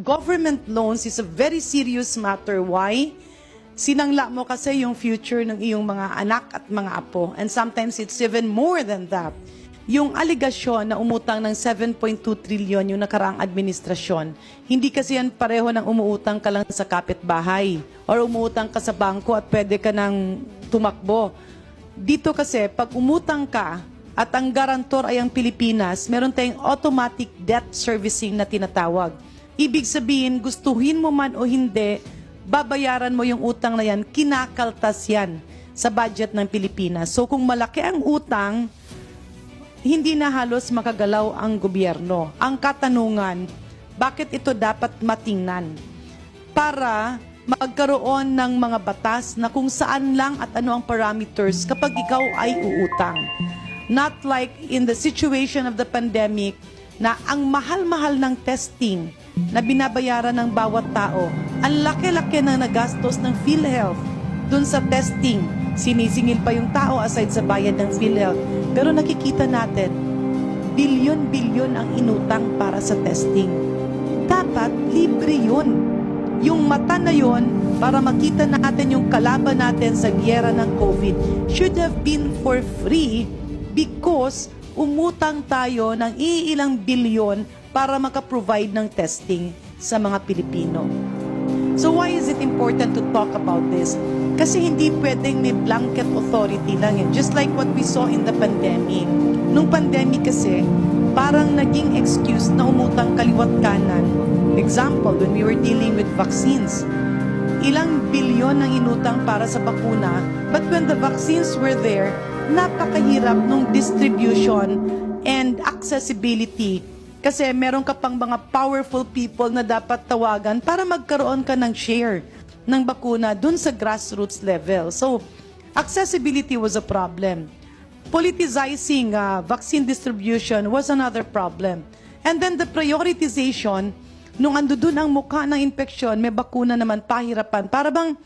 government loans is a very serious matter. Why? Sinangla mo kasi yung future ng iyong mga anak at mga apo. And sometimes it's even more than that. Yung aligasyon na umutang ng 7.2 trillion yung nakaraang administrasyon, hindi kasi yan pareho ng umuutang ka lang sa kapitbahay or umuutang ka sa bangko at pwede ka nang tumakbo. Dito kasi, pag umutang ka at ang garantor ay ang Pilipinas, meron tayong automatic debt servicing na tinatawag. Ibig sabihin, gustuhin mo man o hindi, babayaran mo yung utang na yan, kinakaltas yan sa budget ng Pilipinas. So kung malaki ang utang, hindi na halos makagalaw ang gobyerno. Ang katanungan, bakit ito dapat matingnan? Para magkaroon ng mga batas na kung saan lang at ano ang parameters kapag ikaw ay uutang. Not like in the situation of the pandemic na ang mahal-mahal ng testing na binabayaran ng bawat tao, ang laki-laki ng nagastos ng PhilHealth dun sa testing. Sinisingil pa yung tao aside sa bayad ng PhilHealth. Pero nakikita natin, bilyon-bilyon ang inutang para sa testing. Dapat libre yun. Yung mata na yun, para makita natin yung kalaban natin sa gyera ng COVID, should have been for free because umutang tayo ng iilang bilyon para makaprovide ng testing sa mga Pilipino. So why is it important to talk about this? Kasi hindi pwedeng may blanket authority lang yan. Just like what we saw in the pandemic. Nung pandemic kasi, parang naging excuse na umutang kaliwat kanan. Example, when we were dealing with vaccines, ilang bilyon ang inutang para sa bakuna, but when the vaccines were there, napakahirap nung distribution and accessibility. Kasi meron ka pang mga powerful people na dapat tawagan para magkaroon ka ng share ng bakuna dun sa grassroots level. So, accessibility was a problem. Politicizing uh, vaccine distribution was another problem. And then the prioritization, nung ando dun ang mukha ng infeksyon, may bakuna naman pahirapan. Para bang,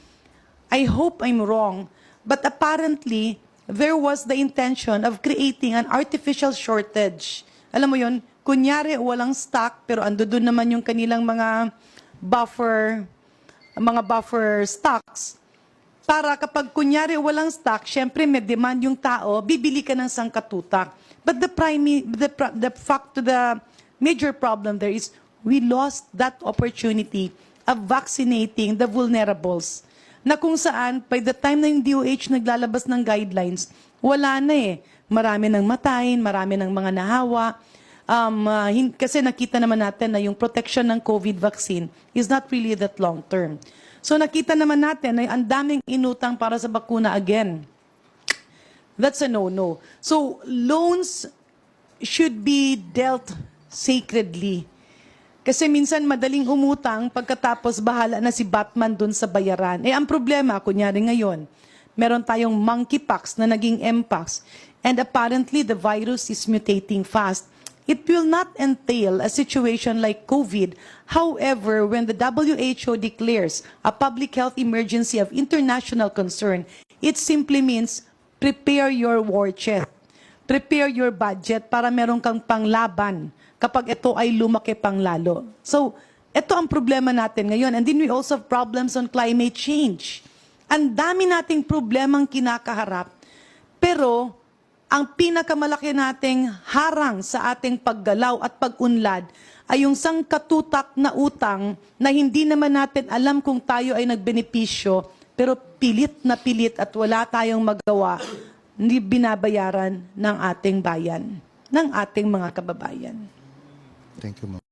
I hope I'm wrong, but apparently, there was the intention of creating an artificial shortage. Alam mo yon kunyari walang stock, pero ando dun naman yung kanilang mga buffer, mga buffer stocks. Para kapag kunyari walang stock, syempre may demand yung tao, bibili ka ng sangkatutak. But the prime, the, the fact, the major problem there is we lost that opportunity of vaccinating the vulnerables. Na kung saan, by the time na yung DOH naglalabas ng guidelines, wala na eh. Marami ng matayin, marami ng mga nahawa. Um, uh, kasi nakita naman natin na yung protection ng COVID vaccine is not really that long term. So nakita naman natin na ang daming inutang para sa bakuna again. That's a no-no. So loans should be dealt sacredly. Kasi minsan madaling umutang pagkatapos bahala na si Batman dun sa bayaran. Eh ang problema, kunyari ngayon, meron tayong monkeypox na naging mpox and apparently the virus is mutating fast. It will not entail a situation like COVID. However, when the WHO declares a public health emergency of international concern, it simply means prepare your war chest. Prepare your budget para meron kang panglaban kapag ito ay lumaki pang lalo. So, ito ang problema natin ngayon. And then we also have problems on climate change. Ang dami nating problemang kinakaharap, pero ang pinakamalaki nating harang sa ating paggalaw at pag-unlad ay yung sangkatutak na utang na hindi naman natin alam kung tayo ay nagbenepisyo, pero pilit na pilit at wala tayong magawa, hindi binabayaran ng ating bayan, ng ating mga kababayan. Thank you, ma'am.